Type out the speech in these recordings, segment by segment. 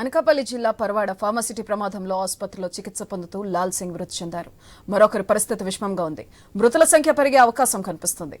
అనకాపల్లి జిల్లా పర్వాడ ఫార్మసిటీ ప్రమాదంలో ఆసుపత్రిలో చికిత్స పొందుతూ లాల్ సింగ్ మృతి చెందారు. మరొకరి పరిస్థితి విషమంగా ఉంది. మృతుల సంఖ్య పెరిగే అవకాశం కనిపిస్తుంది.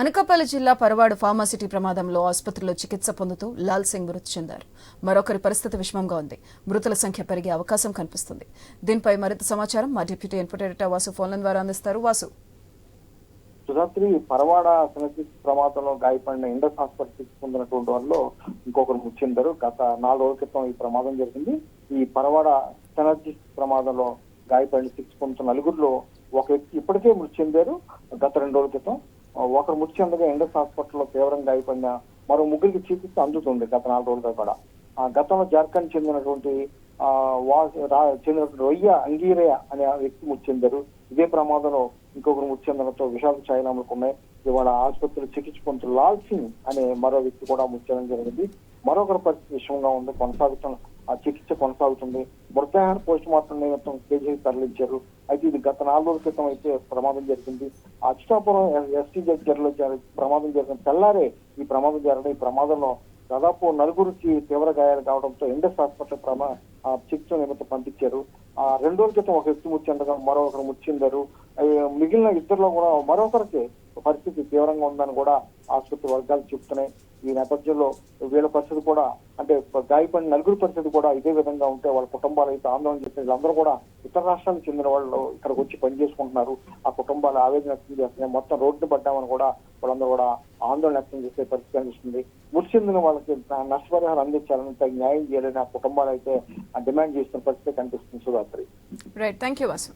అనకాపల్లి జిల్లా పరవాడు ఫార్మాసిటీ ప్రమాదంలో ఆసుపత్రిలో చికిత్స పొందుతూ లాల్ సింగ్ మృతి చెందారు. మరొకరి పరిస్థితి విషమంగా ఉంది. మృతుల సంఖ్య పెరిగే అవకాశం కనిపిస్తుంది. దీనిపై మరింత సమాచారం మా డిప్యూటీ ఇన్పుట్ వాసు ఫోన్ల ద్వారా అందిస్తారు. వాసు. సుధాత్రి పరవాడ ప్రమాదంలో గాయపడిన ఇండస్ హాస్పిటల్ పొందినటువంటి వాళ్ళు ఇంకొకరు మృతి చెందారు. గత నాలుగు రోజుల క్రితం ఈ ప్రమాదం జరిగింది. ఈ పరవాడ సెనసిస్ ప్రమాదంలో గాయపడిన చికిత్స పొందుతున్న నలుగురిలో ఒక వ్యక్తి ఇప్పటికే మృతి చెందారు. గత రెండు రోజుల క్రితం ఒకరు మృతి ఎండస్ ఇండస్ హాస్పిటల్లో తీవ్రంగా గాయపడిన మరో ముగ్గురికి చికిత్స అందుతుంది గత నాలుగు రోజులుగా కూడా. ఆ గతంలో జార్ఖండ్ చెందినటువంటి ఆ వా చెందినటువంటి రొయ్య అంగీరయ్య అనే వ్యక్తి మృతి చెందారు ఇదే ప్రమాదంలో ఇంకొకరు మృతి చెందడంతో విషాద ఛాయనామాలకు ఉన్నాయి. ఇవాళ ఆసుపత్రిలో చికిత్స పొందుతున్న లాల్ సింగ్ అనే మరో వ్యక్తి కూడా మృతి చెందడం జరిగింది. మరొకరి పరిస్థితి విషయంగా ఉంది. కొనసాగుతున్న ఆ చికిత్స కొనసాగుతుంది. మృతాహార పోస్ట్ మార్టం నిమిత్తం కేజీకి తరలించారు. అయితే ఇది గత నాలుగు రోజుల క్రితం అయితే ప్రమాదం జరిగింది. అచ్యుతాపురం ఎస్టీ జడ్జిలో ప్రమాదం జరిగిన తెల్లారే ఈ ప్రమాదం జరగడం ఈ ప్రమాదంలో దాదాపు నలుగురికి తీవ్ర గాయాలు కావడంతో ఇండస్ హాస్పిటల్ ప్రమా ఆ చికిత్స నిమిత్తం పంపించారు. ఆ రెండు రోజుల క్రితం ఒక వ్యక్తి మృతి మరొకరు ముచ్చిందారు మిగిలిన ఇద్దరులో కూడా మరొకరికి పరిస్థితి తీవ్రంగా ఉందని కూడా ఆసుపత్రి వర్గాలు చెప్తున్నాయి. ఈ నేపథ్యంలో వీళ్ళ పరిస్థితి కూడా అంటే గాయపడిన నలుగురి పరిస్థితి కూడా ఇదే విధంగా ఉంటే వాళ్ళ కుటుంబాలు అయితే ఆందోళన చేసిన వీళ్ళందరూ కూడా ఇతర రాష్ట్రాలకు చెందిన వాళ్ళు ఇక్కడికి వచ్చి పనిచేసుకుంటున్నారు ఆ కుటుంబాలు ఆవేదన వ్యక్తం చేస్తున్నాయి. మొత్తం రోడ్డు పడ్డామని కూడా వాళ్ళందరూ కూడా ఆందోళన వ్యక్తం చేసే పరిస్థితి కనిపిస్తుంది. మృతి చెందిన వాళ్ళకి నష్టపరిహారం అందించాలని తగిన న్యాయం చేయాలని ఆ కుటుంబాలు అయితే డిమాండ్ చేస్తున్న పరిస్థితి కనిపిస్తుంది Sudhatri right thank you Vasu